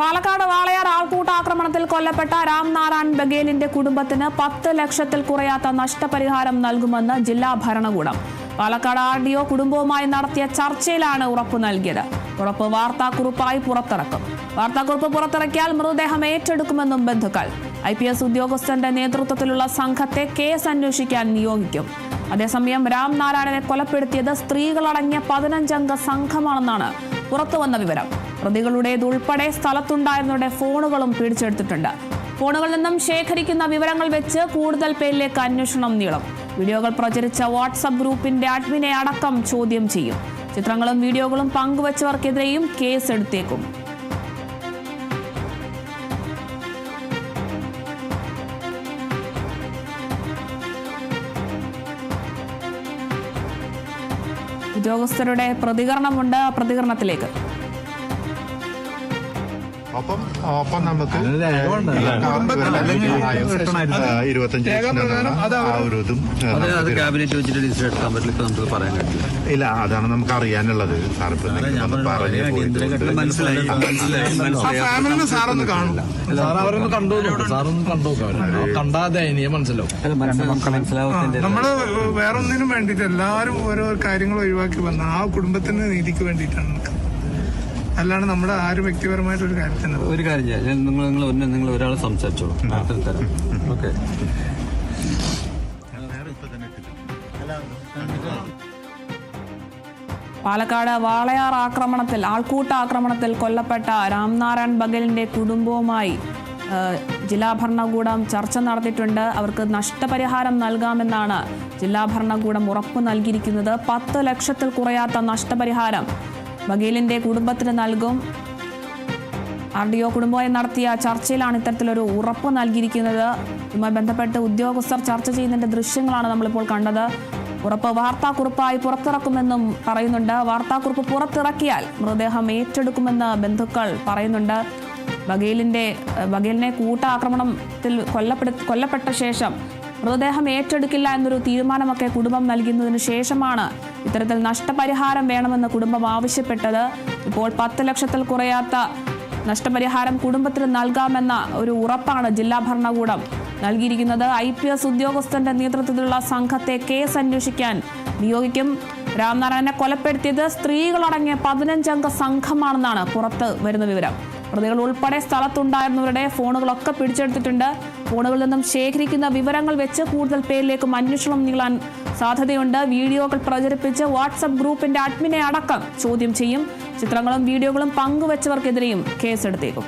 പാലക്കാട് വാളയാർ ആൾക്കൂട്ട ആക്രമണത്തിൽ കൊല്ലപ്പെട്ട രാംനാരായൺ ബഗേലിന്റെ കുടുംബത്തിന് പത്ത് ലക്ഷത്തിൽ കുറയാത്ത നഷ്ടപരിഹാരം നൽകുമെന്ന് ജില്ലാ ഭരണകൂടം. പാലക്കാട് ആർ ഡി ഒ കുടുംബവുമായി നടത്തിയ ചർച്ചയിലാണ് ഉറപ്പ് നൽകിയത്. ഉറപ്പ് വാർത്താക്കുറിപ്പായി പുറത്തിറക്കും. വാർത്താക്കുറിപ്പ് പുറത്തിറക്കിയാൽ മൃതദേഹം ഏറ്റെടുക്കുമെന്നും ബന്ധുക്കൾ. ഐ പി എസ് ഉദ്യോഗസ്ഥന്റെ നേതൃത്വത്തിലുള്ള സംഘത്തെ കേസ് അന്വേഷിക്കാൻ നിയോഗിക്കും. അതേസമയം രാംനാരായണനെ കൊലപ്പെടുത്തിയത് സ്ത്രീകളടങ്ങിയ പതിനഞ്ചംഗ സംഘമാണെന്നാണ് പുറത്തുവന്ന വിവരം. പ്രതികളുടേതുൾപ്പെടെ സ്ഥലത്തുണ്ടായിരുന്നവരുടെ ഫോണുകളും പിടിച്ചെടുത്തിട്ടുണ്ട്. ഫോണുകളിൽ നിന്നും ശേഖരിക്കുന്ന വിവരങ്ങൾ വെച്ച് കൂടുതൽ പേരിലേക്ക് അന്വേഷണം നീളും. വീഡിയോകൾ പ്രചരിച്ച വാട്സപ്പ് ഗ്രൂപ്പിന്റെ അഡ്മിനെ അടക്കം ചോദ്യം ചെയ്യും. ചിത്രങ്ങളും വീഡിയോകളും പങ്കുവച്ചവർക്കെതിരെയും കേസ് എടുത്തേക്കും ഉദ്യോഗസ്ഥരുടെ പ്രതികരണമുണ്ട്. പ്രതികരണത്തിലേക്ക് ഒപ്പം ഒപ്പം നമുക്ക് ഇരുപത്തഞ്ച് ഇല്ല അതാണ് നമുക്ക് അറിയാനുള്ളത്. സാർ ഇപ്പൊ പറഞ്ഞ് നമ്മൾ വേറൊന്നിനും വേണ്ടിട്ട് എല്ലാവരും ഓരോ കാര്യങ്ങൾ ഒഴിവാക്കി വന്ന ആ കുടുംബത്തിന്റെ നീതിക്ക് വേണ്ടിയിട്ടാണ് നിൽക്കുന്നത് അല്ലാണ്ട് നമ്മുടെ ആരും വ്യക്തിപരമായിട്ട് ഒരു കാര്യത്തിന് ഒരു കാര്യം ചെയ്യാം. നിങ്ങൾ നിങ്ങൾ ഒന്ന് നിങ്ങൾ ഒരാൾ സംസാരിച്ചോളൂ. അടുത്ത തരാം. ഓക്കെ. പാലക്കാട് വാളയാർ ആക്രമണത്തിൽ ആൾക്കൂട്ട ആക്രമണത്തിൽ കൊല്ലപ്പെട്ട രാംനാരായൺ ബഗലിന്റെ കുടുംബവുമായി ജില്ലാ ഭരണകൂടം ചർച്ച നടത്തിയിട്ടുണ്ട്. അവർക്ക് നഷ്ടപരിഹാരം നൽകാമെന്നാണ് ജില്ലാ ഭരണകൂടം ഉറപ്പു നൽകിയിരിക്കുന്നത്. പത്ത് ലക്ഷത്തിൽ കുറയാത്ത നഷ്ടപരിഹാരം ബഗേലിന്റെ കുടുംബത്തിന് നൽകും. ആർ ഡി ഒ കുടുംബമായി നടത്തിയ ചർച്ചയിലാണ് ഇത്തരത്തിലൊരു ഉറപ്പ് നൽകിയിരിക്കുന്നത്. ഇതുമായി ബന്ധപ്പെട്ട് ഉദ്യോഗസ്ഥർ ചർച്ച ചെയ്യുന്നതിന്റെ ദൃശ്യങ്ങളാണ് നമ്മളിപ്പോൾ കണ്ടത്. ഉറപ്പ് വാർത്താക്കുറിപ്പായി പുറത്തിറക്കുമെന്നും പറയുന്നുണ്ട്. വാർത്താക്കുറിപ്പ് പുറത്തിറക്കിയാൽ മൃതദേഹം ഏറ്റെടുക്കുമെന്ന് ബന്ധുക്കൾ പറയുന്നുണ്ട്. ബഗേലിന്റെ ബഗേലിനെ കൂട്ടാക്രമണത്തിൽ കൊല്ലപ്പെടു കൊല്ലപ്പെട്ട ശേഷം മൃതദേഹം ഏറ്റെടുക്കില്ല എന്നൊരു തീരുമാനമൊക്കെ കുടുംബം നൽകുന്നതിന് ശേഷമാണ് ഇത്തരത്തിൽ നഷ്ടപരിഹാരം വേണമെന്ന് കുടുംബം ആവശ്യപ്പെട്ടത്. ഇപ്പോൾ പത്ത് ലക്ഷത്തിൽ കുറയാത്ത നഷ്ടപരിഹാരം കുടുംബത്തിന് നൽകാമെന്ന ഒരു ഉറപ്പാണ് ജില്ലാ ഭരണകൂടം. നൽകിയിരിക്കുന്നത് ഐ പി എസ് ഉദ്യോഗസ്ഥന്റെ നേതൃത്വത്തിലുള്ള സംഘത്തെ കേസ് അന്വേഷിക്കാൻ നിയോഗിക്കും. രാംനാരായണനെ കൊലപ്പെടുത്തിയത് സ്ത്രീകളടങ്ങിയ പതിനഞ്ചംഗ സംഘമാണെന്നാണ് പുറത്ത് വരുന്ന വിവരം. പ്രതികൾ ഉൾപ്പെടെ സ്ഥലത്തുണ്ടായിരുന്നവരുടെ ഫോണുകളൊക്കെ പിടിച്ചെടുത്തിട്ടുണ്ട്. ഫോണുകളിൽ നിന്നും ശേഖരിക്കുന്ന വിവരങ്ങൾ വെച്ച് കൂടുതൽ പേരിലേക്കും അന്വേഷണം നീളാൻ സാധ്യതയുണ്ട്. വീഡിയോകൾ പ്രചരിപ്പിച്ച് വാട്സപ്പ് ഗ്രൂപ്പിന്റെ അഡ്മിനെ അടക്കം ചോദ്യം ചെയ്യും. ചിത്രങ്ങളും വീഡിയോകളും പങ്കുവച്ചവർക്കെതിരെയും കേസെടുത്തേക്കും.